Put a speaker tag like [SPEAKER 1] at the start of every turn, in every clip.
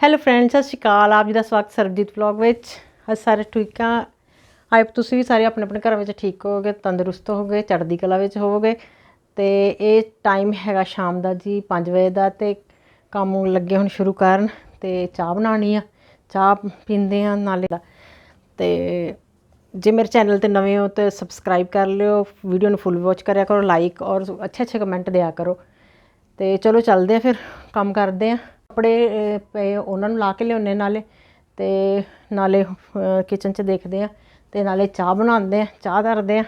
[SPEAKER 1] Hello friends ਸਤਿ ਸ਼੍ਰੀ ਅਕਾਲ। ਆਪ ਜੀ ਦਾ ਸਵਾਗਤ ਸਰਬਜੀਤ ਵਲੌਗ ਵਿੱਚ। ਅੱਜ ਸਾਰੇ ਠੀਕ ਆ? ਆਪ ਤੁਸੀਂ ਵੀ ਸਾਰੇ ਆਪਣੇ ਆਪਣੇ ਘਰਾਂ ਵਿੱਚ ਠੀਕ ਹੋਵੋਗੇ, ਤੰਦਰੁਸਤ ਹੋਵੋਗੇ, ਚੜ੍ਹਦੀ ਕਲਾ ਵਿੱਚ ਹੋਵੋਗੇ। ਤੇ ਇਹ ਟਾਈਮ ਹੈਗਾ ਸ਼ਾਮ ਦਾ ਜੀ 5 ਵਜੇ ਦਾ ਤੇ ਕੰਮ ਲੱਗੇ ਹੁਣ ਸ਼ੁਰੂ ਕਰਨ ਤੇ ਚਾਹ ਬਣਾਉਣੀ ਆ। ਚਾਹ ਪੀਂਦੇ ਆ ਨਾਲੇ ਦਾ। ਤੇ ਜੇ ਮੇਰੇ ਚੈਨਲ ਤੇ ਨਵੇਂ ਹੋ ਤੇ ਸਬਸਕ੍ਰਾਈਬ ਕਰ ਲਿਓ ਵੀਡੀਓ ਨੂੰ ਫੁੱਲ ਵਾਚ ਕਰਿਆ ਕਰੋ ਲਾਈਕ ਔਰ ਅੱਛੇ ਅੱਛੇ ਕਮੈਂਟ ਦਿਆ ਕਰੋ। ਤੇ ਚਲੋ ਚੱਲਦੇ ਆ ਫਿਰ, ਕੰਮ ਕਰਦੇ ਆ। ਕੱਪੜੇ ਪਏ ਉਹਨਾਂ ਨੂੰ ਲਾ ਕੇ ਲਿਆਉਣੇ ਨਾਲੇ ਤੇ ਨਾਲੇ ਕਿਚਨ 'ਚ ਦੇਖਦੇ ਆ ਤੇ ਨਾਲੇ ਚਾਹ ਬਣਾਉਂਦੇ ਆ ਚਾਹ ਧਰਦੇ ਆ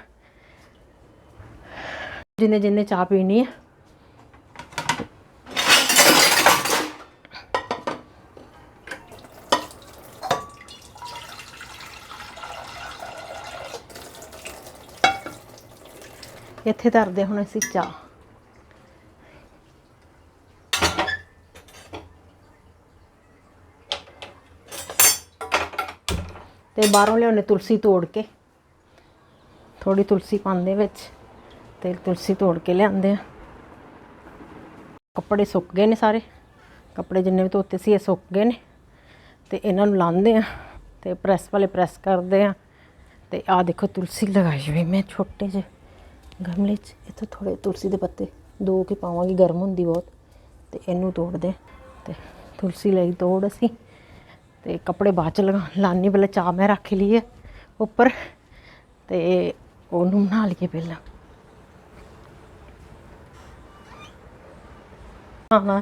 [SPEAKER 1] ਜਿੰਨੇ ਜਿੰਨੇ ਚਾਹ ਪੀਣੀ ਆ ਇੱਥੇ ਧਰਦੇ ਹੁਣ ਅਸੀਂ ਚਾਹ। ਤੇ ਬਾਹਰੋਂ ਲਿਆਉਣੇ ਤੁਲਸੀ ਤੋੜ ਕੇ। ਥੋੜੀ ਤੁਲਸੀ ਪਾਉਂਦੇ ਵਿੱਚ ਤੇ ਤੁਲਸੀ ਤੋੜ ਕੇ ਲਿਆਂਦੇ ਆ। ਕੱਪੜੇ ਸੁੱਕ ਗਏ ਨੇ ਸਾਰੇ। ਕੱਪੜੇ ਜਿੰਨੇ ਵੀ ਧੋਤੇ ਸੀ ਇਹ ਸੁੱਕ ਗਏ ਨੇ ਤੇ ਇਹਨਾਂ ਨੂੰ ਲਾਉਂਦੇ ਆ ਤੇ ਪ੍ਰੈਸ ਵਾਲੇ ਪ੍ਰੈਸ ਕਰਦੇ ਆ। ਤੇ ਆ ਦੇਖੋ ਤੁਲਸੀ ਲਗਾਈ ਹੋਈ ਮੈਂ ਛੋਟੇ ਜਿਹੇ ਗਮਲੇ 'ਚ। ਇੱਥੇ ਥੋੜੇ ਤੁਲਸੀ ਦੇ ਪੱਤੇ ਦੋ ਕੇ ਪਾਵਾਂਗੀ, ਗਰਮ ਹੁੰਦੀ ਬਹੁਤ। ਤੇ ਇਹਨੂੰ ਤੋੜਦੇ ਤੇ ਤੁਲਸੀ ਲਈ ਤੋੜ ਅਸੀਂ। ਤੇ ਕੱਪੜੇ ਬਾਅਦ ਚ ਲਗਾ ਲਾਣੀ ਪਹਿਲਾਂ ਚਾਹ ਮੈਂ ਰੱਖ ਲਈ ਹੈ ਉੱਪਰ ਤੇ ਉਹਨੂੰ ਬਣਾ ਲਈਏ ਪਹਿਲਾਂ। ਹਾਂ ਹਾਂ।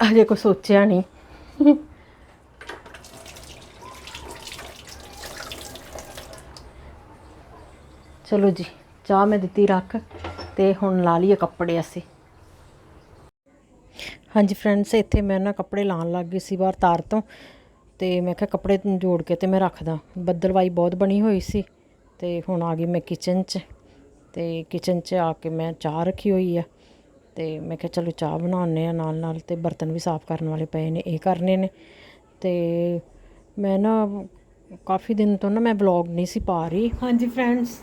[SPEAKER 1] ਅਜੇ ਕੋਈ ਸੋਚਿਆ ਨਹੀਂ। ਚਲੋ ਜੀ, ਚਾਹ ਮੈਂ ਦਿੱਤੀ ਰੱਖ ਤੇ ਹੁਣ ਲਾ ਲਈਏ ਕੱਪੜੇ ਅਸੀਂ। ਹਾਂਜੀ ਫਰੈਂਡਸ ਇੱਥੇ ਮੈਂ ਨਾ ਕੱਪੜੇ ਲਾਉਣ ਲੱਗ ਗਈ ਸੀ ਬਾਹਰ ਤਾਰ ਤੋਂ ਤੇ ਮੈਂ ਕਿਹਾ ਕੱਪੜੇ ਜੋੜ ਕੇ ਤੇ ਮੈਂ ਰੱਖਦਾ। ਬੱਦਲਵਾਈ ਬਹੁਤ ਬਣੀ ਹੋਈ ਸੀ ਤੇ ਹੁਣ ਆ ਗਈ ਮੈਂ ਕਿਚਨ 'ਚ ਤੇ ਕਿਚਨ 'ਚ ਆ ਕੇ ਮੈਂ ਚਾਹ ਰੱਖੀ ਹੋਈ ਆ ਤੇ ਮੈਂ ਕਿਹਾ ਚਲੋ ਚਾਹ ਬਣਾਉਂਦੇ ਆ ਨਾਲ ਨਾਲ ਤੇ ਬਰਤਨ ਵੀ ਸਾਫ਼ ਕਰਨ ਵਾਲੇ ਪਏ ਨੇ, ਇਹ ਕਰਨੇ ਨੇ ਤੇ ਮੈਂ ਨਾ ਕਾਫੀ ਦਿਨ ਤੋਂ ਨਾ ਮੈਂ ਵਲੌਗ ਨਹੀਂ ਸੀ ਪਾ ਰਹੀ। ਹਾਂਜੀ ਫਰੈਂਡਸ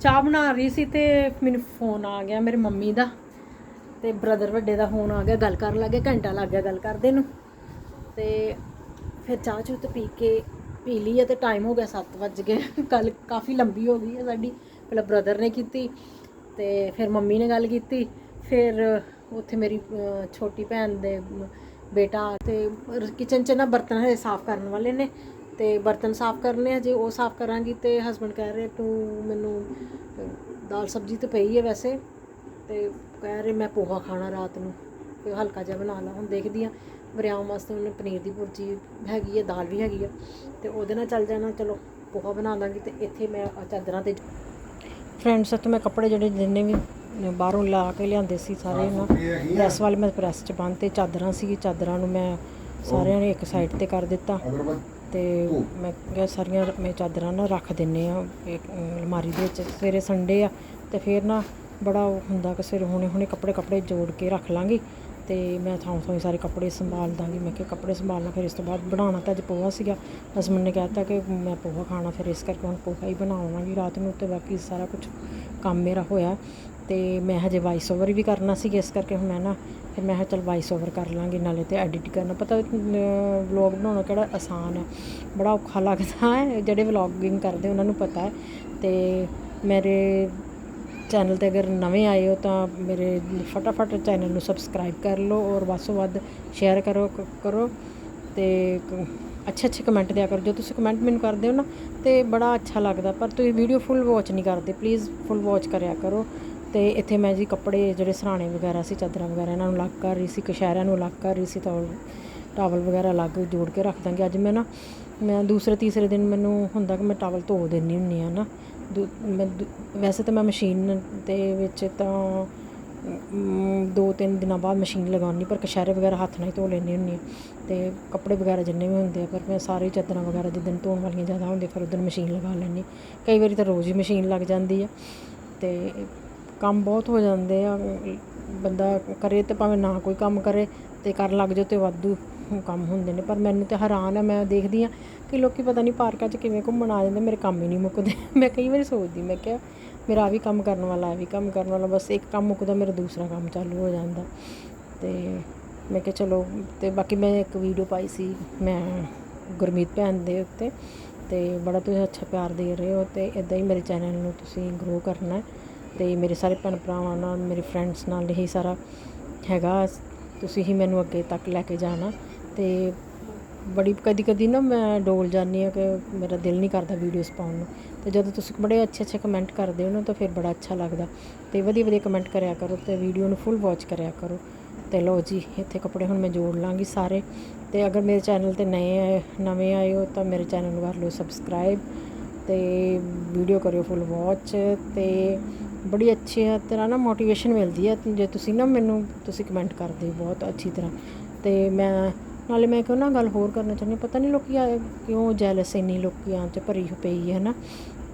[SPEAKER 1] ਚਾਹ ਬਣਾ ਰਹੀ ਸੀ ਤੇ ਮੈਨੂੰ ਫੋਨ ਆ ਗਿਆ ਮੇਰੇ ਮੰਮੀ ਦਾ। ਤੇ ਬ੍ਰਦਰ ਵੱਡੇ ਦਾ ਫੋਨ ਆ ਗਿਆ, ਗੱਲ ਕਰਨ ਲੱਗੇ ਘੰਟਾ ਲੱਗ ਗਿਆ ਗੱਲ ਕਰਦੇ ਨੂੰ। ਤੇ ਫਿਰ ਚਾਹ ਚੂਹ ਤੇ ਪੀ ਕੇ ਪੀ ਲਈ ਹੈ ਤੇ ਟਾਈਮ ਹੋ ਗਿਆ 7 ਵੱਜ ਗਏ। ਕੱਲ ਕਾਫੀ ਲੰਬੀ ਹੋ ਗਈ ਹੈ ਸਾਡੀ, ਪਹਿਲਾਂ ਬ੍ਰਦਰ ਨੇ ਕੀਤੀ ਤੇ ਫਿਰ ਮੰਮੀ ਨੇ ਗੱਲ ਕੀਤੀ। ਫਿਰ ਉੱਥੇ ਮੇਰੀ ਛੋਟੀ ਭੈਣ ਦੇ ਬੇਟਾ ਤੇ ਕਿਚਨ 'ਚ ਨਾ ਬਰਤਨ ਹਜੇ ਸਾਫ਼ ਕਰਨ ਵਾਲੇ ਨੇ ਤੇ ਬਰਤਨ ਸਾਫ਼ ਕਰਨੇ ਆ, ਜੇ ਉਹ ਸਾਫ਼ ਕਰਾਂਗੀ ਤੇ ਹਸਬੰਡ ਕਹਿ ਰਹੇ ਤੂੰ ਮੈਨੂੰ ਦਾਲ ਸਬਜ਼ੀ ਤੇ ਪਈ ਹੈ ਵੈਸੇ। ਤੇ ਕਹਿ ਰਹੇ ਮੈਂ ਪੋਹਾ ਖਾਣਾ ਰਾਤ ਨੂੰ। ਤੇ ਹਲਕਾ ਜਿਹਾ ਬਣਾ ਲਾ। ਹੁਣ ਦੇਖਦੀ ਆ ਬਰਿਆਮ ਵਾਸਤੇ ਉਹਨੇ ਪਨੀਰ ਦੀ ਭੁਰਜੀ ਹੈਗੀ ਹੈ ਦਾਲ ਵੀ ਹੈਗੀ ਆ। ਤੇ ਉਹਦੇ ਨਾਲ ਚੱਲ ਜਾਣਾ ਚਲੋ ਪੋਹਾ ਬਣਾ ਲਾਂਗੀ। ਤੇ ਇੱਥੇ ਮੈਂ ਚਾਦਰਾਂ ਤੇ ਫਰੈਂਡਸ ਤੋਂ ਮੈਂ ਕੱਪੜੇ ਜਿਹੜੇ ਜਿੰਨੇ ਵੀ ਬਾਹਰੋਂ ਲਾ ਕੇ ਲਿਆਂਦੇ ਸੀ ਸਾਰੇ ਨਾ। ਪ੍ਰੈਸ ਵਾਲੇ ਮੈਂ ਪ੍ਰੈਸ 'ਚ ਬੰਨ ਤੇ ਚਾਦਰਾਂ ਸੀ ਚਾਦਰਾਂ ਨੂੰ ਮੈਂ ਸਾਰਿਆਂ ਨੇ ਇੱਕ ਸਾਈਡ ਤੇ ਕਰ ਦਿੱਤਾ। ਤੇ ਮੈਂ ਕਿਹਾ ਸਾਰੀਆਂ ਮੈਂ ਚਾਦਰਾਂ ਨਾ ਰੱਖ ਦਿੰਨੇ ਆ ਇੱਕ ਅਲਮਾਰੀ ਦੇ ਵਿੱਚ। ਸਵੇਰੇ ਸੰਡੇ ਆ ਤੇ ਫਿਰ ਨਾ ਬੜਾ ਉਹ ਹੁੰਦਾ ਕਿ ਸਵੇਰੇ ਹੁਣੇ ਹੁਣੇ ਕੱਪੜੇ ਕੱਪੜੇ ਜੋੜ ਕੇ ਰੱਖ ਲਾਂਗੀ ਤੇ ਮੈਂ ਥਾਂ ਥਾਂ ਹੀ ਸਾਰੇ ਕੱਪੜੇ ਸੰਭਾਲ ਦਾਂਗੀ। ਮੈਂ ਕਿਹਾ ਕੱਪੜੇ ਸੰਭਾਲਣਾ ਫਿਰ ਇਸ ਤੋਂ ਬਾਅਦ ਬਣਾਉਣਾ ਤਾਂ ਅੱਜ ਪੋਹਾ ਸੀਗਾ। ਹਸਬੰਡ ਨੇ ਕਹਿਤਾ ਕਿ ਮੈਂ ਪੋਹਾ ਖਾਣਾ ਫਿਰ ਇਸ ਕਰਕੇ ਹੁਣ ਪੋਹਾ ਹੀ ਬਣਾਵਾਂਗੀ। ਰਾਤ ਨੂੰ ਤੇ ਬਾਕੀ ਸਾਰਾ ਕੁਝ ਕੰਮ ਮੇਰਾ ਹੋਇਆ ਤੇ ਮੈਂ ਹਜੇ ਵਾਇਸ ਓਵਰ ਵੀ ਕਰਨਾ ਸੀ ਇਸ ਕਰਕੇ ਹੁਣ ਮੈਂ ਨਾ ਫਿਰ ਮੈਂ ਕਿਹਾ ਚਲ ਵਾਇਸ ਓਵਰ ਕਰ ਲਾਂਗੀ, ਨਾਲੇ ਤੇ ਐਡਿਟ ਕਰਨਾ। ਪਤਾ ਵਲੌਗ ਬਣਾਉਣਾ ਕਿਹੜਾ ਆਸਾਨ ਹੈ। ਬੜਾ ਔਖਾ ਲੱਗਦਾ ਹੈ, ਜਿਹੜੇ ਵਲੌਗਿੰਗ ਕਰਦੇ ਉਹਨਾਂ ਨੂੰ ਪਤਾ ਹੈ। ਤੇ ਮੇਰੇ ਚੈਨਲ ਤੇ ਅਗਰ ਨਵੇਂ ਆਏ ਹੋ ਤਾਂ ਮੇਰੇ ਫਟਾਫਟ ਚੈਨਲ ਨੂੰ ਸਬਸਕ੍ਰਾਈਬ ਕਰ ਲਓ ਔਰ ਵੱਧ ਤੋਂ ਵੱਧ ਸ਼ੇਅਰ ਕਰੋ, ਕ- ਕਰੋ ਤੇ ਅੱਛੇ ਅੱਛੇ ਕਮੈਂਟ ਦਿਆ ਕਰੋ। ਜੋ ਤੁਸੀਂ ਕਮੈਂਟ ਮੈਨੂੰ ਕਰਦੇ ਹੋ ਨਾ ਤੇ ਬੜਾ ਅੱਛਾ ਲੱਗਦਾ, ਪਰ ਤੁਸੀਂ ਵੀਡੀਓ ਫੁੱਲ ਵਾਚ ਨਹੀਂ ਕਰਦੇ। ਪਲੀਜ਼ ਫੁੱਲ ਵਾਚ ਕਰਿਆ ਕਰੋ ਤੇ ਇੱਥੇ ਮੈਂ ਜੀ ਕੱਪੜੇ ਜਿਹੜੇ ਸਰਾਣੇ ਵਗੈਰਾ ਸੀ, ਚਾਦਰਾਂ ਵਗੈਰਾ, ਇਹਨਾਂ ਨੂੰ ਅਲੱਗ ਕਰ ਰਹੀ ਸੀ ਕਸ਼ਹਿਰਿਆਂ ਨੂੰ ਅਲੱਗ ਕਰ ਰਹੀ ਸੀ ਤਾਂ ਟਾਵਲ ਵਗੈਰਾ ਅਲੱਗ ਜੋੜ ਕੇ ਰੱਖ ਦਾਂਗੇ। ਅੱਜ ਮੈਂ ਨਾ, ਮੈਂ ਦੂਸਰੇ, ਤੀਸਰੇ ਦਿਨ ਮੈਨੂੰ ਹੁੰਦਾ ਕਿ ਮੈਂ ਟਾਵਲ ਧੋ ਦਿੰਦੀ ਹੁੰਦੀ ਆ ਨਾ। ਦੂ- ਮੈਂ ਦੂ- ਵੈਸੇ ਤਾਂ ਮੈਂ ਮਸ਼ੀਨ ਦੇ ਵਿੱਚ ਤਾਂ ਦੋ ਤਿੰਨ ਦਿਨਾਂ ਬਾਅਦ ਮਸ਼ੀਨ ਲਗਾਉਣੀ ਪਰ ਕਸ਼ਹਿਰੇ ਵਗੈਰਾ ਹੱਥ ਨਾਲ ਹੀ ਧੋ ਲੈਂਦੀ ਹੁੰਦੀ ਹਾਂ ਅਤੇ ਕੱਪੜੇ ਵਗੈਰਾ ਜਿੰਨੇ ਵੀ ਹੁੰਦੇ ਆ, ਪਰ ਮੈਂ ਸਾਰੇ ਚਾਦਰਾਂ ਵਗੈਰਾ ਜਿੱਦਣ ਧੋਣ ਵਾਲੀਆਂ ਜ਼ਿਆਦਾ ਹੁੰਦੀਆਂ, ਫਿਰ ਉਦੋਂ ਮਸ਼ੀਨ ਲਗਾ ਲੈਂਦੀ ਕਈ ਵਾਰੀ ਤਾਂ ਰੋਜ਼ ਹੀ ਮਸ਼ੀਨ ਲੱਗ ਜਾਂਦੀ ਆ ਅਤੇ ਕੰਮ ਬਹੁਤ ਹੋ ਜਾਂਦੇ ਆ, ਬੰਦਾ ਕਰੇ ਤੇ ਭਾਵੇਂ ਨਾ ਕੋਈ ਕੰਮ ਕਰੇ ਤੇ ਕਰਨ ਲੱਗ ਜਾਓ ਤੇ ਵਾਧੂ ਕੰਮ ਹੁੰਦੇ ਨੇ, ਪਰ ਮੈਨੂੰ ਤੇ ਹੈਰਾਨ ਆ, ਮੈਂ ਦੇਖਦੀ ਆ ਕਿ ਲੋਕੀ ਪਤਾ ਨਹੀਂ ਪਾਰਕਾਂ 'ਚ ਕਿਵੇਂ ਘੁੰਮਣ ਆ ਜਾਂਦੇ, ਮੇਰੇ ਕੰਮ ਹੀ ਨਹੀਂ ਮੁੱਕਦੇ। ਮੈਂ ਕਈ ਵਾਰੀ ਸੋਚਦੀ, ਮੈਂ ਕਿਹਾ ਮੇਰਾ ਆ ਵੀ ਕੰਮ ਕਰਨ ਵਾਲਾ ਆ ਵੀ ਕੰਮ ਕਰਨ ਵਾਲਾ, ਬਸ ਇੱਕ ਕੰਮ ਮੁੱਕਦਾ, ਮੇਰਾ ਦੂਸਰਾ ਕੰਮ ਚਾਲੂ ਹੋ ਜਾਂਦਾ। ਤੇ ਮੈਂ ਕਿਹਾ ਚਲੋ, ਤੇ ਬਾਕੀ ਮੈਂ ਇੱਕ ਵੀਡੀਓ ਪਾਈ ਸੀ, ਮੈਂ ਗੁਰਮੀਤ ਭੈਣ ਦੇ ਉੱਤੇ, ਤੇ ਬੜਾ ਤੁਸੀਂ ਅੱਛਾ ਪਿਆਰ ਦੇ ਰਹੇ ਹੋ, ਤੇ ਇਦਾਂ ਹੀ ਮੇਰੇ ਚੈਨਲ ਨੂੰ ਤੁਸੀਂ ਗਰੋ ਕਰਨਾ ਹੈ। ਤੇ ਮੇਰੇ ਸਾਰੇ ਭੈਣ ਭਰਾਵਾਂ ਨਾਲ, ਮੇਰੇ ਫਰੈਂਡਸ ਨਾਲ ਇਹੀ ਸਾਰਾ ਹੈਗਾ, ਤੁਸੀਂ ਹੀ ਮੈਨੂੰ ਅੱਗੇ ਤੱਕ ਲੈ ਕੇ ਜਾਣਾ। ਤੇ ਬੜੀ ਕਦੀ ਕਦੀ ਨਾ ਮੈਂ ਡੋਲ ਜਾਂਦੀ ਹਾਂ ਕਿ ਮੇਰਾ ਦਿਲ ਨਹੀਂ ਕਰਦਾ ਵੀਡੀਓਜ਼ ਪਾਉਣ ਨੂੰ। ਤੇ ਜਦੋਂ ਤੁਸੀਂ ਬੜੇ ਅੱਛੇ ਅੱਛੇ ਕਮੈਂਟ ਕਰਦੇ ਹੋ ਨਾ, ਤਾਂ ਫਿਰ ਬੜਾ ਅੱਛਾ ਲੱਗਦਾ। ਤੇ ਵਧੀਆ ਵਧੀਆ ਕਮੈਂਟ ਕਰਿਆ ਕਰੋ ਤੇ ਵੀਡੀਓ ਨੂੰ ਫੁੱਲ ਵਾਚ ਕਰਿਆ ਕਰੋ। ਤੇ ਲਓ ਜੀ, ਇੱਥੇ ਕੱਪੜੇ ਹੁਣ ਮੈਂ ਜੋੜ ਲਾਂਗੀ ਸਾਰੇ। ਤੇ ਅਗਰ ਮੇਰੇ ਚੈਨਲ ਤੇ ਨਏ ਆਏ, ਨਵੇਂ ਆਏ ਹੋ, ਤਾਂ ਮੇਰੇ ਚੈਨਲ ਨੂੰ ਕਰ ਲਓ ਸਬਸਕ੍ਰਾਈਬ ਤੇ ਵੀਡੀਓ ਕਰਿਓ ਫੁੱਲ ਵਾਚ ਤੇ ਬੜੀ ਅੱਛੀ ਤਰ੍ਹਾਂ ਨਾ ਮੋਟੀਵੇਸ਼ਨ ਮਿਲਦੀ ਹੈ ਜੇ ਤੁਸੀਂ ਨਾ ਮੈਨੂੰ, ਤੁਸੀਂ ਕਮੈਂਟ ਕਰਦੇ ਹੋ ਬਹੁਤ ਅੱਛੀ ਤਰ੍ਹਾਂ। ਤੇ ਮੈਂ ਨਾਲੇ ਮੈਂ ਕਿਉਂ ਨਾ ਗੱਲ ਹੋਰ ਕਰਨਾ ਚਾਹੁੰਦੀ ਹਾਂ, ਪਤਾ ਨਹੀਂ ਲੋਕੀ ਆ- ਕਿਉਂ ਜੈਲਸ ਇੰਨੀ ਲੋਕੀਆਂ 'ਚ ਭਰੀ ਹੋ ਪਈ ਹੈ ਨਾ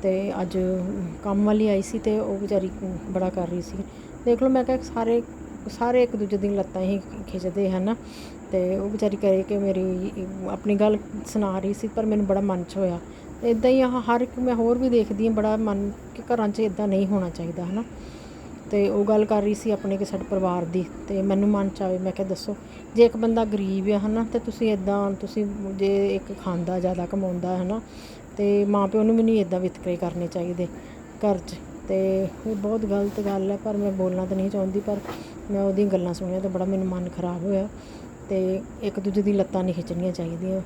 [SPEAKER 1] ਤੇ ਅੱਜ ਕੰਮ ਵਾਲੀ ਆਈ ਸੀ ਤੇ ਉਹ ਵਿਚਾਰੀ ਬੜਾ ਕਰ ਰਹੀ ਸੀ। ਦੇਖ ਲਓ ਮੈਂ ਕਿਹਾ ਸਾਰੇ ਸਾਰੇ ਇੱਕ ਦੂਜੇ ਦੀਆਂ ਲੱਤਾਂ ਹੀ ਖਿੱਚਦੇ ਹਨ ਤੇ ਉਹ ਵਿਚਾਰੀ ਕਰੇ ਕਿ ਮੇਰੀ ਆਪਣੀ ਗੱਲ ਸੁਣਾ ਰਹੀ ਸੀ ਪਰ ਮੈਨੂੰ ਬੜਾ ਮਨ 'ਚ ਹੋਇਆ। ਤੇ ਇਦਾਂ ਹੀ ਆਹ ਹਰ ਇੱਕ ਮੈਂ ਹੋਰ ਵੀ ਦੇਖਦੀ ਹਾਂ ਬੜਾ ਮਨ ਕਿ ਘਰਾਂ 'ਚ ਇਦਾਂ ਨਹੀਂ ਹੋਣਾ ਚਾਹੀਦਾ ਹਨਾ? ਤੇ ਉਹ ਗੱਲ ਕਰ ਰਹੀ ਸੀ ਆਪਣੇ ਕਿ ਸਾਡੇ ਪਰਿਵਾਰ ਦੀ ਤੇ ਮੈਨੂੰ ਮਨ ਚ ਆਵੇ ਮੈਂ ਕਿਹਾ ਦੱਸੋ, ਜੇ ਇੱਕ ਬੰਦਾ ਗਰੀਬ ਆ ਹਨਾ, ਤੇ ਤੁਸੀਂ ਇਦਾਂ ਤੁਸੀਂ ਜੇ ਇੱਕ ਖਾਂਦਾ ਜ਼ਿਆਦਾ ਕਮਾਉਂਦਾ ਹਨਾ, ਤੇ ਮਾਪਿਓ ਨੂੰ ਵੀ ਨਹੀਂ ਇਦਾਂ ਵਿਤਕਰੇ ਕਰਨੇ ਚਾਹੀਦੇ ਘਰ 'ਚ। ਤੇ ਇਹ ਬਹੁਤ ਗਲਤ ਗੱਲ ਹੈ ਪਰ ਮੈਂ ਬੋਲਣਾ ਤਾਂ ਨਹੀਂ ਚਾਹੁੰਦੀ, ਪਰ ਮੈਂ ਉਹਦੀਆਂ ਗੱਲਾਂ ਸੁਣੀਆਂ ਤੇ ਬੜਾ ਮੈਨੂੰ ਮਨ ਖਰਾਬ ਹੋਇਆ ਤੇ ਇੱਕ ਦੂਜੇ ਦੀ ਲੱਤਾਂ ਨਹੀਂ ਖਿੱਚਣੀਆਂ ਚਾਹੀਦੀਆਂ।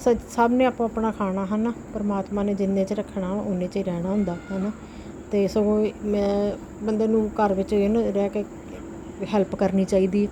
[SPEAKER 1] ਸ- ਸਭ ਨੇ ਆਪੋ ਆਪਣਾ ਖਾਣਾ ਹਨਾ, ਪਰਮਾਤਮਾ ਨੇ ਜਿੰਨੇ 'ਚ ਰੱਖਣਾ, ਉਹਨੇ 'ਚ ਹੀ ਰਹਿਣਾ ਹੁੰਦਾ ਹਨਾ। ਅਤੇ ਸਗੋਂ ਮੈਂ ਬੰਦੇ ਨੂੰ ਘਰ ਵਿੱਚ ਇਹ ਰਹਿ ਕੇ ਹੈਲਪ ਕਰਨੀ ਚਾਹੀਦੀ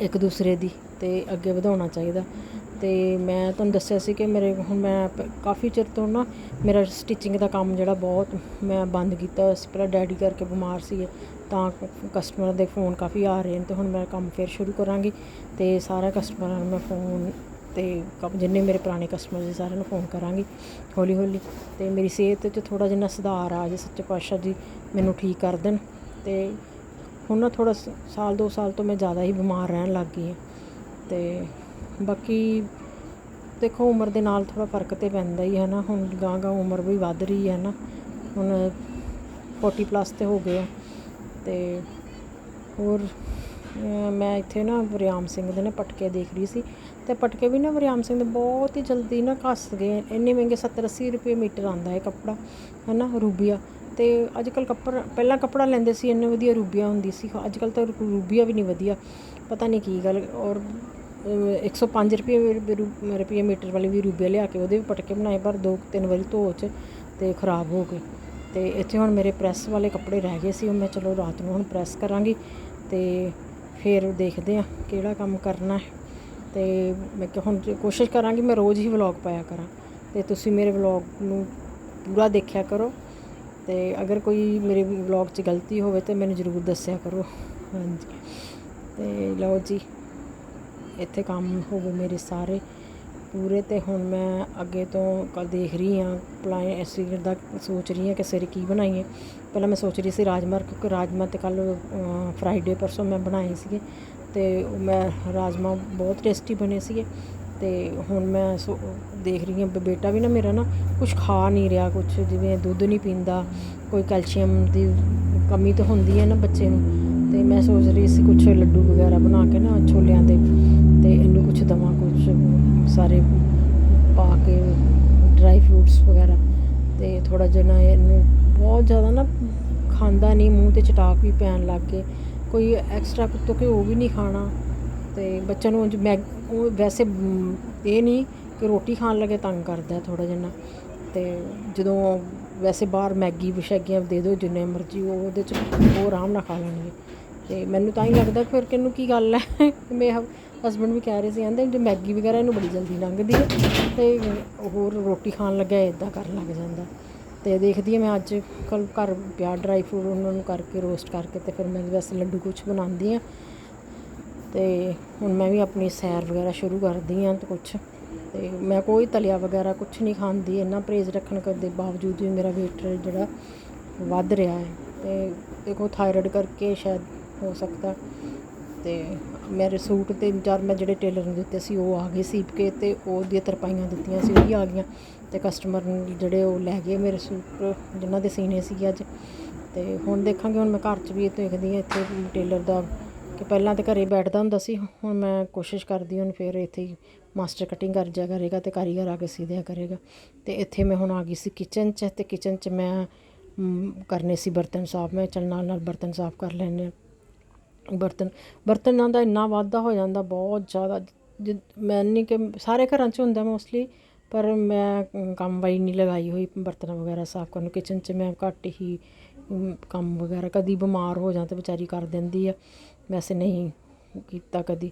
[SPEAKER 1] ਇੱਕ ਦੂਸਰੇ ਦੀ ਅਤੇ ਅੱਗੇ ਵਧਾਉਣਾ ਚਾਹੀਦਾ। ਅਤੇ ਮੈਂ ਤੁਹਾਨੂੰ ਦੱਸਿਆ ਸੀ ਕਿ ਮੇਰੇ ਹੁਣ ਮੈਂ ਕਾਫੀ ਚਿਰ ਤੋਂ ਨਾ ਮੇਰਾ ਸਟਿਚਿੰਗ ਦਾ ਕੰਮ ਜਿਹੜਾ ਬਹੁਤ ਮੈਂ ਬੰਦ ਕੀਤਾ ਹੋਇਆ ਸੀ। ਪਹਿਲਾਂ ਡੈਡੀ ਕਰਕੇ ਬਿਮਾਰ ਸੀ ਤਾਂ ਕਸਟਮਰ ਦੇ ਫੋਨ ਕਾਫੀ ਆ ਰਹੇ ਨੇ ਤੇ ਹੁਣ ਮੈਂ ਕੰਮ ਫਿਰ ਸ਼ੁਰੂ ਕਰਾਂਗੀ ਤੇ ਸਾਰਾ ਕਸਟਮਰਾਂ ਨੂੰ ਮੈਂ ਫੋਨ ਅਤੇ ਕੰਮ ਜਿੰਨੇ ਮੇਰੇ ਪੁਰਾਣੇ ਕਸਟਮਰ ਸੀ ਸਾਰਿਆਂ ਨੂੰ ਫੋਨ ਕਰਾਂਗੀ, ਹੌਲੀ ਹੌਲੀ। ਅਤੇ ਮੇਰੀ ਸਿਹਤ 'ਚ ਥੋੜ੍ਹਾ ਜਿਹਾ ਸੁਧਾਰ ਆ ਜੇ ਸੱਚੇ ਪਾਤਸ਼ਾਹ ਜੀ, ਮੈਨੂੰ ਠੀਕ ਕਰ ਦੇਣ। ਅਤੇ ਹੁਣ ਨਾ ਥੋੜਾ ਸਾਲ, ਦੋ ਸਾਲ ਤੋਂ ਮੈਂ ਜ਼ਿਆਦਾ ਹੀ ਬਿਮਾਰ ਰਹਿਣ ਲੱਗ ਗਈ ਹਾਂ। ਅਤੇ ਬਾਕੀ ਦੇਖੋ, ਉਮਰ ਦੇ ਨਾਲ ਥੋੜਾ ਫ਼ਰਕ ਤੇ ਪੈਂਦਾ ਹੀ ਹੈ ਨਾ। ਹੁਣ ਗਾਂ ਗਾਂ ਉਮਰ ਵੀ ਵੱਧ ਰਹੀ ਹੈ ਨਾ। ਹੁਣ 40 ਪਲੱਸ ਤੇ ਹੋ ਗਏ ਆ। ਤੇ ਹੋਰ ਮੈਂ ਇੱਥੇ ਨਾ ਵਰਿਆਮ ਸਿੰਘ ਦੇ ਨਾ ਪਟਕੇ ਦੇਖ ਰਹੀ ਸੀ। ਤੇ ਪਟਕੇ ਵੀ ਨਾ ਵਰਿਆਮ ਸਿੰਘ ਦੇ ਬਹੁਤ ਹੀ ਜਲਦੀ ਨਾ ਘਸ ਗਏ। ਇੰਨੇ ਮਹਿੰਗੇ 70 80 ਰੁਪਏ ਮੀਟਰ ਆਂਦਾ ਹੈ ਕੱਪੜਾ ਹੈ ਨਾ ਰੂਬੀਆ। ਤੇ ਅੱਜ ਕੱਲ ਕੱਪੜਾ, ਪਹਿਲਾਂ ਕੱਪੜਾ ਲੈਂਦੇ ਸੀ, ਇੰਨੇ ਵਧੀਆ ਰੂਬੀਆ ਹੁੰਦੀ ਸੀ। ਅੱਜ ਕੱਲ ਤਾਂ ਰੂਬੀਆ ਵੀ ਨਹੀਂ ਵਧੀਆ। ਪਤਾ ਨਹੀਂ ਕੀ ਗੱਲ, ਔਰ, ਅਹ 105 ਰੁਪਏ ਰੂ- ਰੁਪਏ ਮੀਟਰ ਵਾਲੀ ਵੀ ਰੂਬੀਆ ਲਿਆ ਕੇ ਉਹਦੇ ਵੀ ਪਟਕੇ ਬਣਾਏ, ਪਰ ਦੋ ਤਿੰਨ ਵਾਰੀ ਧੋ ਚ ਤੇ ਖਰਾਬ ਹੋ ਗਏ। ਤੇ ਇੱਥੇ ਹੁਣ ਮੇਰੇ ਪ੍ਰੈਸ ਵਾਲੇ ਕੱਪੜੇ ਰਹਿ ਗਏ ਸੀ, ਉਹ ਮੈਂ ਚਲੋ ਰਾਤ ਨੂੰ ਹੁਣ ਪ੍ਰੈਸ ਕਰਾਂਗੀ ਤੇ ਫਿਰ ਦੇਖਦੇ ਆ ਕਿਹੜਾ ਕੰਮ ਕਰਨਾ ਹੈ। ਤੇ ਮੈਂ ਕਿ ਹੁਣ ਕੋਸ਼ਿਸ਼ ਕਰਾਂਗੀ ਮੈਂ ਰੋਜ਼ ਹੀ ਵਲੌਗ ਪਾਇਆ ਕਰਾਂ। ਤੇ ਤੁਸੀਂ ਮੇਰੇ ਵਲੌਗ ਨੂੰ ਪੂਰਾ ਦੇਖਿਆ ਕਰੋ। ਤੇ ਅਗਰ ਕੋਈ ਮੇਰੇ ਵਲੌਗ 'ਚ ਗਲਤੀ ਹੋਵੇ ਤੇ ਮੈਨੂੰ ਜ਼ਰੂਰ ਦੱਸਿਆ ਕਰੋ। ਹਾਂਜੀ। ਤੇ ਲਓ ਜੀ, ਇੱਥੇ ਕੰਮ ਹੋ ਗਏ ਮੇਰੇ ਸਾਰੇ ਪੂਰੇ ਤੇ ਹੁਣ ਮੈਂ ਅੱਗੇ ਤੋਂ ਕੱਲ ਦੇਖ ਰਹੀ ਹਾਂ ਪਲਾਨ ਐਸੀ ਦਾ ਸੋਚ ਰਹੀ ਹਾਂ ਕਿ ਸਵੇਰੇ ਕੀ ਬਣਾਈਏ। ਪਹਿਲਾਂ ਮੈਂ ਸੋਚ ਰਹੀ ਸੀ ਰਾਜਮਾ ਕਿਉਂਕਿ ਰਾਜਮਾ ਤੇ ਕੱਲ ਫਰਾਈਡੇ ਪਰਸੋਂ ਮੈਂ ਬਣਾਏ ਸੀਗੇ। ਅਤੇ ਮੈਂ ਰਾਜਮਾਂਹ ਬਹੁਤ ਟੇਸਟੀ ਬਣੇ ਸੀਗੇ ਅਤੇ ਹੁਣ ਮੈਂ ਸੋ ਦੇਖ ਰਹੀ ਹਾਂ ਬੇਟਾ ਵੀ ਨਾ ਮੇਰਾ ਨਾ ਕੁਝ ਖਾ ਨਹੀਂ ਰਿਹਾ ਕੁਝ ਜਿਵੇਂ ਦੁੱਧ ਨਹੀਂ ਪੀਂਦਾ, ਕੋਈ ਕੈਲਸ਼ੀਅਮ ਦੀ ਕਮੀ ਤਾਂ ਹੁੰਦੀ ਹੈ ਨਾ ਬੱਚੇ ਨੂੰ, ਤੇ ਮੈਂ ਸੋਚ ਰਹੀ ਸੀ ਕੁਝ ਲੱਡੂ ਵਗੈਰਾ ਬਣਾ ਕੇ ਨਾ ਛੋਲਿਆਂ ਦੇ, ਤੇ ਇਹਨੂੰ ਕੁਝ ਦਵਾਂ ਕੁਝ ਸਾਰੇ ਪਾ ਕੇ ਡਰਾਈ ਫਰੂਟਸ ਵਗੈਰਾ, ਤੇ ਥੋੜਾ ਜਿਹਾ ਨਾ ਇਹਨੂੰ ਬਹੁਤ ਜ਼ਿਆਦਾ ਨਾ ਖਾਂਦਾ ਨਹੀਂ, ਮੂੰਹ ਤੇ ਚਟਾਕ ਵੀ ਪੈਣ ਲੱਗ ਗਏ। ਕੋਈ ਐਕਸਟਰਾ ਕੁੱਤੋਂ ਘਿਓ ਵੀ ਨਹੀਂ ਖਾਣਾ। ਤੇ ਬੱਚਿਆਂ ਨੂੰ ਉਂਝ ਉਹ ਵੈਸੇ ਇਹ ਨਹੀਂ ਕਿ ਰੋਟੀ ਖਾਣ ਲੱਗੇ ਤੰਗ ਕਰਦਾ ਥੋੜਾ ਜਿਹਾ ਨਾ। ਤੇ ਜਦੋਂ ਵੈਸੇ ਬਾਹਰ ਮੈਗੀ ਵਿਸ਼ੈਗੀਆਂ ਦੇ ਦਿਓ, ਜਿੰਨੇ ਮਰਜ਼ੀ ਉਹ ਉਹਦੇ ਚ ਉਹ ਆਰਾਮ ਨਾਲ ਖਾ ਲੈਣਗੇ। ਤੇ ਮੈਨੂੰ ਤਾਂ ਹੀ ਲੱਗਦਾ ਫਿਰ ਕਿ ਕੀ ਗੱਲ ਹੈ? ਮੇਰੇ ਹਸਬੰਡ ਵੀ ਕਹਿ ਰਹੇ ਸੀ, ਕਹਿੰਦੇ ਜੇ ਮੈਗੀ ਵਗੈਰਾ ਇਹਨੂੰ ਬੜੀ ਜਲਦੀ ਲੰਘਦੀ ਹੈ ਤੇ ਹੋਰ ਰੋਟੀ ਖਾਣ ਲੱਗਿਆ ਇਦਾਂ ਕਰਨ ਲੱਗ ਜਾਂਦਾ। ਤੇ ਦੇਖਦੀ ਹਾਂ ਮੈਂ ਅੱਜ ਕੱਲ ਘਰ ਪਿਆ ਡਰਾਈ ਫਰੂਟ ਉਹਨਾਂ ਨੂੰ ਕਰਕੇ ਰੋਸਟ ਕਰਕੇ ਤੇ ਫਿਰ ਮੈਂ ਵੈਸੇ ਲੱਡੂ ਕੁਛ ਬਣਾਉਂਦੀ ਹਾਂ ਤੇ ਹੁਣ ਮੈਂ ਵੀ ਆਪਣੀ ਸੈਰ ਵਗੈਰਾ ਸ਼ੁਰੂ ਕਰਦੀ ਹਾਂ ਤੇ ਕੁਛ। ਤੇ ਮੈਂ ਕੋਈ ਤਲਿਆ ਵਗੈਰਾ ਕੁਛ ਨਹੀਂ ਖਾਂਦੀ, ਇੰਨਾ ਪਰਹੇਜ਼ ਰੱਖਣ ਦੇ ਬਾਵਜੂਦ ਵੀ ਮੇਰਾ weight ਜਿਹੜਾ ਵੱਧ ਰਿਹਾ ਹੈ। ਤੇ ਦੇਖੋ ਥਾਇਰਾਇਡ ਕਰਕੇ ਸ਼ਾਇਦ ਹੋ ਸਕਦਾ। ਤੇ ਮੇਰੇ ਸੂਟ ਤਿੰਨ ਚਾਰ ਮੈਂ ਜਿਹੜੇ ਟੇਲਰ ਨੂੰ ਦਿੱਤੇ ਸੀ, ਉਹ ਆ ਗਏ ਸੀਪ ਕੇ ਤੇ ਉਹਦੀਆਂ ਤਰਪਾਈਆਂ ਦਿੱਤੀਆਂ ਸੀ, ਉਹ ਵੀ ਆ ਗਈਆਂ। ਤੇ ਕਸਟਮਰ ਜਿਹੜੇ ਉਹ ਲੈ ਗਏ ਮੇਰੇ ਸੂਟ, ਜਿਨ੍ਹਾਂ ਦੇ ਸੀਨੇ ਸੀ ਅੱਜ। ਤੇ ਹੁਣ ਦੇਖਾਂਗੇ, ਹੁਣ ਮੈਂ ਘਰ 'ਚ ਵੀ ਦੇਖਦੀ ਹਾਂ, ਇੱਥੇ ਟੇਲਰ ਦਾ ਕਿ ਪਹਿਲਾਂ ਤਾਂ ਘਰੇ ਬੈਠਦਾ ਹੁੰਦਾ ਸੀ, ਹੁਣ ਮੈਂ ਕੋਸ਼ਿਸ਼ ਕਰਦੀ ਹੁਣ ਫਿਰ ਇੱਥੇ ਹੀ ਮਾਸਟਰ ਕਟਿੰਗ ਕਰ ਜਾ ਕਰੇਗਾ ਤੇ ਕਾਰੀਗਰ ਆ ਕੇ ਸੀ ਦਿਆ ਕਰੇਗਾ। ਤੇ ਇੱਥੇ ਮੈਂ ਹੁਣ ਆ ਗਈ ਸੀ ਕਿਚਨ 'ਚ, ਤੇ ਕਿਚਨ 'ਚ ਮੈਂ ਕਰਨੇ ਸੀ ਬਰਤਨ ਸਾਫ਼, ਮੈਂ ਚੱਲ ਨਾਲ ਨਾਲ ਬਰਤਨ ਸਾਫ਼ ਕਰ ਲੈਣੇ ਬਰਤਨ, ਬਰਤਨਾਂ ਦਾ ਇੰਨਾ ਵਾਧਾ ਹੋ ਜਾਂਦਾ, ਬਹੁਤ ਜ਼ਿਆਦਾ। ਜਿ- ਮੈਂ ਨਹੀਂ ਕਿ ਸਾਰੇ ਘਰਾਂ 'ਚ ਹੁੰਦਾ ਮੋਸਟਲੀ ਪਰ ਮੈਂ ਕੰਮ ਵਾਲੀ ਨਹੀਂ ਲਗਾਈ ਹੋਈ ਬਰਤਨ ਵਗੈਰਾ ਸਾਫ਼ ਕਰਨ ਕਿਚਨ 'ਚ ਮੈਂ ਘੱਟ ਹੀ ਕੰਮ ਵਗੈਰਾ ਕਦੀ ਬਿਮਾਰ ਹੋ ਜਾਂ ਤਾਂ ਵਿਚਾਰੀ ਕਰ ਦਿੰਦੀ ਆ। ਵੈਸੇ ਨਹੀਂ ਕੀਤਾ ਕਦੀ।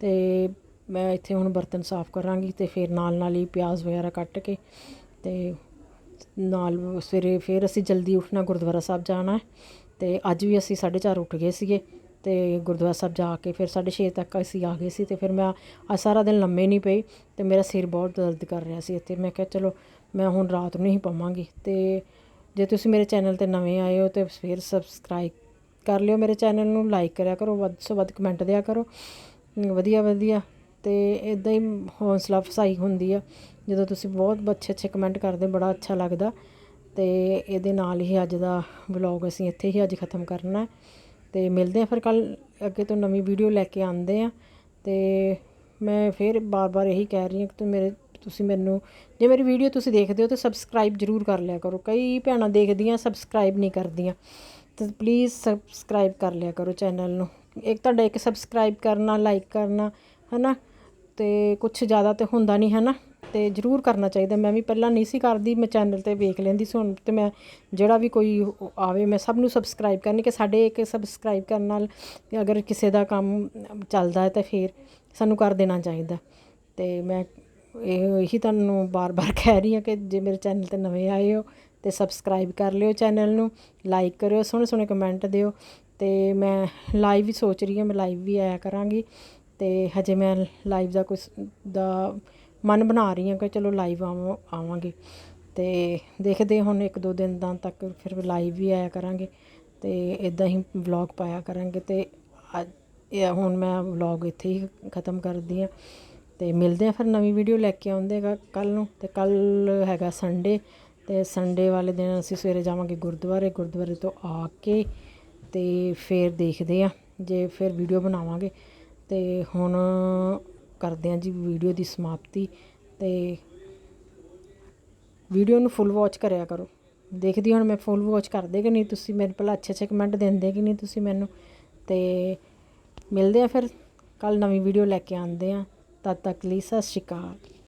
[SPEAKER 1] ਤੇ ਮੈਂ ਇੱਥੇ ਹੁਣ ਬਰਤਨ ਸਾਫ਼ ਕਰਾਂਗੀ ਤੇ ਫਿਰ ਨਾਲ ਨਾਲ ਹੀ ਪਿਆਜ਼ ਵਗੈਰਾ ਕੱਟ ਕੇ ਤੇ ਨਾਲ ਸਵੇਰੇ, ਫਿਰ ਅਸੀਂ ਜਲਦੀ ਉੱਠਣਾ ਗੁਰਦੁਆਰਾ ਸਾਹਿਬ ਜਾਣਾ ਹੈ। ਤੇ ਅੱਜ ਵੀ ਅਸੀਂ 4:30 ਉੱਠ ਗਏ ਸੀਗੇ। ਅਤੇ ਗੁਰਦੁਆਰਾ ਸਾਹਿਬ ਜਾ ਕੇ ਫਿਰ 6:30 ਤੱਕ ਅਸੀਂ ਆ ਗਏ ਸੀ ਅਤੇ ਫਿਰ ਮੈਂ ਅੱਜ ਸਾਰਾ ਦਿਨ ਲੰਮੇ ਨਹੀਂ ਪਈ ਅਤੇ ਮੇਰਾ ਸਿਰ ਬਹੁਤ ਦਰਦ ਕਰ ਰਿਹਾ ਸੀ ਇੱਥੇ। ਮੈਂ ਕਿਹਾ ਚਲੋ ਮੈਂ ਹੁਣ ਰਾਤ ਨੂੰ ਹੀ ਪਵਾਂਗੀ ਅਤੇ ਜੇ ਤੁਸੀਂ ਮੇਰੇ ਚੈਨਲ ਤੇ ਨਵੇਂ ਆਏ ਹੋ ਤਾਂ ਫਿਰ ਸਬਸਕ੍ਰਾਈਬ ਕਰ ਲਿਓ ਮੇਰੇ ਚੈਨਲ ਨੂੰ, ਲਾਈਕ ਕਰਿਆ ਕਰੋ, ਵੱਧ ਤੋਂ ਵੱਧ ਕਮੈਂਟ ਦਿਆ ਕਰੋ। ਵਧੀਆ ਵਧੀਆ। ਅਤੇ ਇਦਾਂ ਹੀ ਹੌਸਲਾ ਅਫਸਾਈ ਹੁੰਦੀ ਆ। ਜਦੋਂ ਤੁਸੀਂ ਬਹੁਤ ਅੱਛੇ ਅੱਛੇ ਕਮੈਂਟ ਕਰਦੇ, ਬੜਾ ਅੱਛਾ ਲੱਗਦਾ। ਅਤੇ ਇਹਦੇ ਨਾਲ ਹੀ ਅੱਜ ਦਾ ਵਲੌਗ ਅਸੀਂ ਇੱਥੇ ਹੀ ਅੱਜ ਖਤਮ ਕਰਨਾ। ਅਤੇ ਮਿਲਦੇ ਹਾਂ ਫਿਰ ਕੱਲ੍ਹ ਅੱਗੇ ਤੋਂ ਨਵੀਂ ਵੀਡੀਓ ਲੈ ਕੇ ਆਉਂਦੇ ਹਾਂ। ਅਤੇ ਮੈਂ ਫਿਰ ਬਾਰ-ਬਾਰ ਇਹੀ ਕਹਿ ਰਹੀ ਹਾਂ ਕਿ ਤੂੰ ਮੇਰੇ, ਤੁਸੀਂ ਮੈਨੂੰ, ਜੇ ਮੇਰੀ ਵੀਡੀਓ ਤੁਸੀਂ ਦੇਖਦੇ ਹੋ ਤਾਂ ਸਬਸਕ੍ਰਾਈਬ ਜ਼ਰੂਰ ਕਰ ਲਿਆ ਕਰੋ। ਕਈ ਭੈਣਾਂ ਦੇਖਦੀਆਂ, ਸਬਸਕ੍ਰਾਈਬ ਨਹੀਂ ਕਰਦੀਆਂ। ਤਾਂ ਪਲੀਜ਼ ਸਬਸਕ੍ਰਾਈਬ ਕਰ ਲਿਆ ਕਰੋ ਚੈਨਲ ਨੂੰ। ਇੱਕ ਤੁਹਾਡਾ ਇੱਕ ਸਬਸਕ੍ਰਾਈਬ ਕਰਨਾ ਲਾਈਕ ਕਰਨਾ ਹੈ ਨਾ ਤੇ ਕੁਝ ਜ਼ਿਆਦਾ ਤੇ ਹੁੰਦਾ ਨਹੀਂ ਹੈ ਨਾ ਤੇ ਜਰੂਰ ਕਰਨਾ ਚਾਹੀਦਾ। ਮੈਂ ਵੀ ਪਹਿਲਾਂ ਨਹੀਂ ਸੀ ਕਰਦੀ, ਮੈਂ ਚੈਨਲ ਤੇ ਵੇਖ ਲੈਂਦੀ ਸੀ ਹੁਣ ਤੇ ਮੈਂ ਜਿਹੜਾ ਵੀ ਕੋਈ ਆਵੇ, ਮੈਂ ਸਭ ਨੂੰ ਸਬਸਕ੍ਰਾਈਬ ਕਰਨੀ ਕਿ ਸਾਡੇ ਇੱਕ ਸਬਸਕ੍ਰਾਈਬ ਕਰਨ ਨਾਲ ਅਗਰ ਕਿਸੇ ਦਾ ਕੰਮ ਚੱਲਦਾ ਹੈ ਤਾਂ ਫਿਰ ਸਾਨੂੰ ਕਰ ਦੇਣਾ ਚਾਹੀਦਾ। ਤੇ ਮੈਂ ਇਹ ਇਹੀ ਤੁਹਾਨੂੰ ਬਾਰ-ਬਾਰ ਕਹਿ ਰਹੀ ਹਾਂ ਕਿ ਜੇ ਮੇਰੇ ਚੈਨਲ ਤੇ ਨਵੇਂ ਆਏ ਹੋ ਤੇ ਸਬਸਕ੍ਰਾਈਬ ਕਰ ਲਿਓ ਚੈਨਲ ਨੂੰ ਲਾਈਕ ਕਰਿਓ ਸੋਹਣੇ ਸੋਹਣੇ ਕਮੈਂਟ ਦਿਓ ਤੇ ਮੈਂ ਲਾਈਵ ਵੀ ਸੋਚ ਰਹੀ ਹਾਂ, ਮੈਂ ਲਾਈਵ ਵੀ ਆਇਆ ਕਰਾਂਗੀ ਤੇ ਹਜੇ ਮੈਂ ਲਾਈਵ ਦਾ ਕੁਝ ਦਾ ਮਨ ਬਣਾ ਰਹੀ ਹਾਂ ਕਿ ਚਲੋ ਲਾਈਵ ਆਵਾਂ, ਆਵਾਂਗੇ। ਤੇ ਦੇਖਦੇ ਹੁਣ ਇੱਕ ਦੋ ਦਿਨ ਦਾ ਤੱਕ ਫਿਰ ਲਾਈਵ ਵੀ ਆਇਆ ਕਰਾਂਗੇ ਤੇ ਇਦਾਂ ਹੀ ਵਲੌਗ ਪਾਇਆ ਕਰਾਂਗੇ ਤੇ ਅੱਜ ਇਹ ਹੁਣ ਮੈਂ ਵਲੌਗ ਇੱਥੇ ਹੀ ਖਤਮ ਕਰਦੀ ਹਾਂ। ਤੇ ਮਿਲਦੇ ਆ ਫਿਰ ਨਵੀਂ ਵੀਡੀਓ ਲੈ ਕੇ ਆਉਂਦੇਗਾ ਕੱਲ ਨੂੰ ਤੇ ਕੱਲ ਹੈਗਾ ਸੰਡੇ ਤੇ ਸੰਡੇ ਵਾਲੇ ਦਿਨ ਅਸੀਂ ਸਵੇਰੇ ਜਾਵਾਂਗੇ ਗੁਰਦੁਆਰੇ ਗੁਰਦੁਆਰੇ ਤੋਂ ਆ ਕੇ ਤੇ ਫਿਰ ਦੇਖਦੇ ਆ ਜੇ ਫਿਰ ਵੀਡੀਓ ਬਣਾਵਾਂਗੇ। ਤੇ ਹੁਣ ਕਰਦੇ ਹਾਂ ਜੀ ਵੀਡੀਓ ਦੀ ਸਮਾਪਤੀ ਤੇ ਵੀਡੀਓ ਨੂੰ ਫੁੱਲ ਵਾਚ ਕਰਿਆ ਕਰੋ। ਦੇਖਦੀ ਹੁਣ ਮੈਂ ਫੁੱਲ ਵਾਚ ਕਰਦੇ ਕਿ ਨਹੀਂ, ਤੁਸੀਂ ਮੇਰੇ ਪਹਿਲਾਂ ਅੱਛੇ ਅੱਛੇ ਕਮੈਂਟ ਦਿੰਦੇ ਕਿ ਨਹੀਂ ਤੁਸੀਂ ਮੈਨੂੰ। ਤੇ ਮਿਲਦੇ ਆ ਫਿਰ ਕੱਲ ਨਵੀਂ ਵੀਡੀਓ ਲੈ ਕੇ ਆਉਂਦੇ ਆ ਤਦ ਤੱਕ ਲਈ ਸਤਿ ਸ਼੍ਰੀ ਅਕਾਲ।